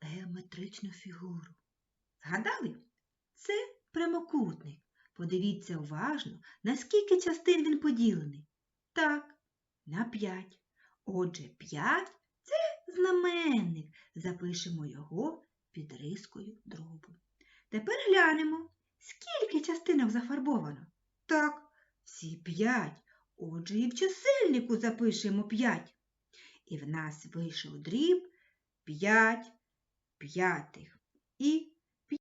геометричну фігуру. Згадали? Це прямокутник. Подивіться уважно, на скільки частин він поділений. Так, на 5. Отже, 5 – це знаменник. Запишемо його під рискою дробу. Тепер глянемо, скільки частинок зафарбовано. Так, всі 5. Отже, і в чисельнику запишемо 5. І в нас вийшов дріб 5 п'ятих. І, пі-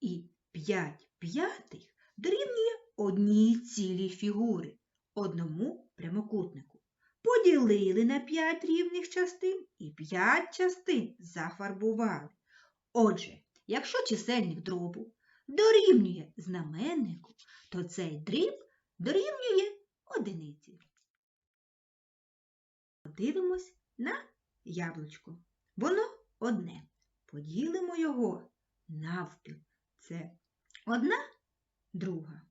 і 5 п'ятих дорівнює одній цілій фігури, одному прямокутнику. Поділили на 5 рівних частин і 5 частин зафарбували. Отже, якщо чисельник дробу дорівнює знаменнику, то цей дріб дорівнює одиниці. Подивимось на яблучко. Воно одне. Поділимо його навпіл. Це одна, друга.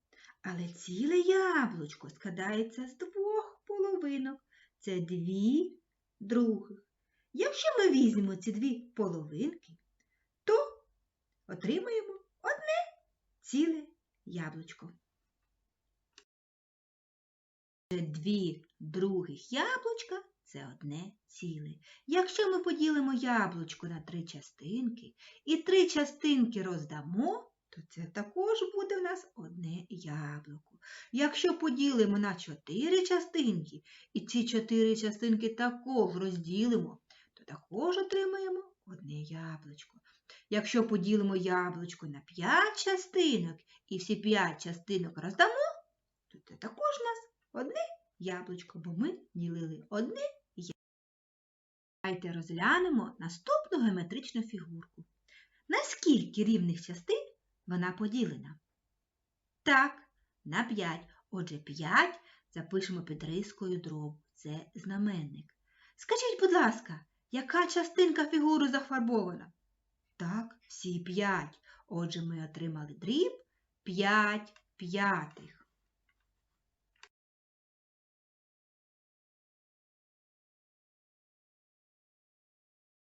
Але ціле яблучко складається з двох половинок. Це дві других. Якщо ми візьмемо ці дві половинки, то отримаємо одне ціле яблучко. Це Дві других яблучка це одне ціле. Якщо ми поділимо яблучко на три частинки і три частинки роздамо, то це також буде в нас одне яблуко. Якщо поділимо на чотири частинки і ці чотири частинки також розділимо, то також отримаємо одне яблучко. Якщо поділимо яблучко на п'ять частинок і всі п'ять частинок роздамо, то це також у нас одне яблучко, бо ми ділили одне Давайте розглянемо наступну геометричну фігурку. На скільки рівних частин вона поділена? Так, на 5. Отже, 5 запишемо під рискою дробу. Це знаменник. Скажіть, будь ласка, яка частинка фігури зафарбована? Так, всі 5. Отже, ми отримали дріб 5 п'ятих.